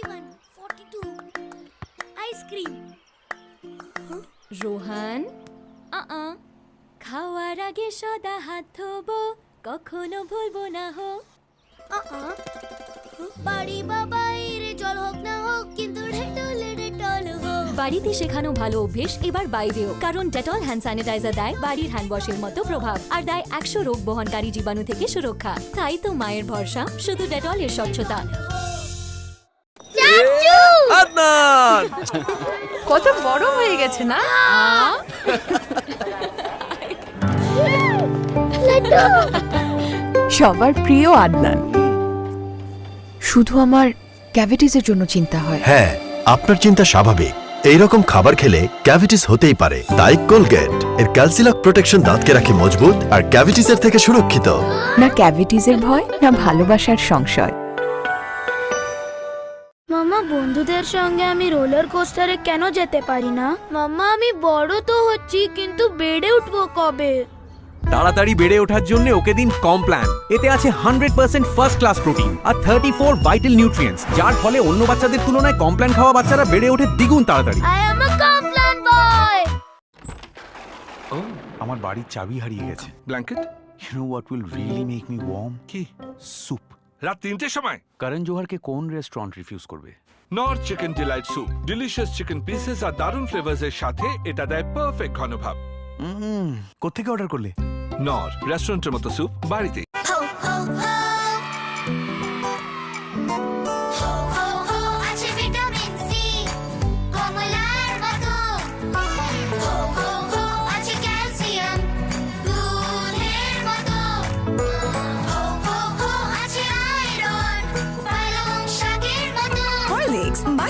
41, 42. Ice cream Rohan আ খাওয়ার আগে সদা হাত ধোবো কখনো ভুলবো না হো। বাড়ি বা বাইরে জল হোক না হোক কিন্তু ডেটলে ডেটল হোক। বাড়িতে শেখানো ভালো অভ্যেস এবার বাইরেও। কারণ ডেটল হ্যান্ড স্যানিটাইজার দেয় বাড়ির হ্যান্ড ওয়াশের মতো প্রভাব আর দেয় একশো রোগ বহনকারী জীবাণু থেকে সুরক্ষা। তাই তো মায়ের ভরসা শুধু ডেটলের স্বচ্ছতা। কত বড় হয়ে গেছে না? সবার প্রিয় আদনান। শুধু আমার ক্যাভিটিসের জন্য চিন্তা হয়। হ্যাঁ আপনার চিন্তা স্বাভাবিক। এইরকম খাবার খেলে ক্যাভিটিস হতেই পারে। তাই কোলগেট। এর ক্যালসিলক প্রোটেকশন দাঁতকে রাখে মজবুত আর ক্যাভিটিসের থেকে সুরক্ষিত। না ক্যাভিটিসের ভয় না ভালোবাসার সংশয়। মামা বন্ধুদের সঙ্গে আমি রোলার কোস্টারে কেন যেতে পারি না? মাম্মা আমি বড় তো হচ্ছি কিন্তু বেড়ে উঠবো কবে? তাড়াতাড়ি বেড়ে ওঠার জন্য ওকে দিন কমপ্ল্যান এতে আছে hundred percent first class protein আর থার্টি ফোর ভাইটাল নিউট্রিয়েন্টস যার ফলে অন্য বাচ্চাদের তুলনায় কমপ্ল্যান খাওয়া বাচ্চারা বেড়ে ওঠে দ্বিগুণ তাড়াতাড়ি। I am a Complan boy আমার বাড়ির চাবি হারিয়ে গেছে। Blanket you know what will really make me warm কি? স্যুপ রাত তিনটের সময়। করণ জোহারকে কোন রেস্টুরেন্ট রিফিউজ করবে? Knorr chicken delight soup delicious chicken pieces আর দারুণ ফ্লেভারস এর সাথে এটা দেয় পারফেক্ট ঘনভাব। হুম কোত্থেকে অর্ডার করলে? নর রেস্টুরেন্টের মতো স্যুপ বাড়িতে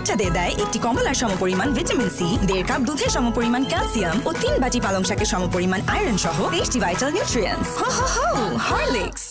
বাচ্চাদের দেয় একটি কমলার সমপরিমাণ ভিটামিন সি দেড় কাপ দুধের সমপরিমাণ ক্যালসিয়াম ও তিন বাটি পালং শাকের সমপরিমাণ আয়রন সহ তেইশটি ভাইটাল নিউট্রিয়েন্টস হরলিক্স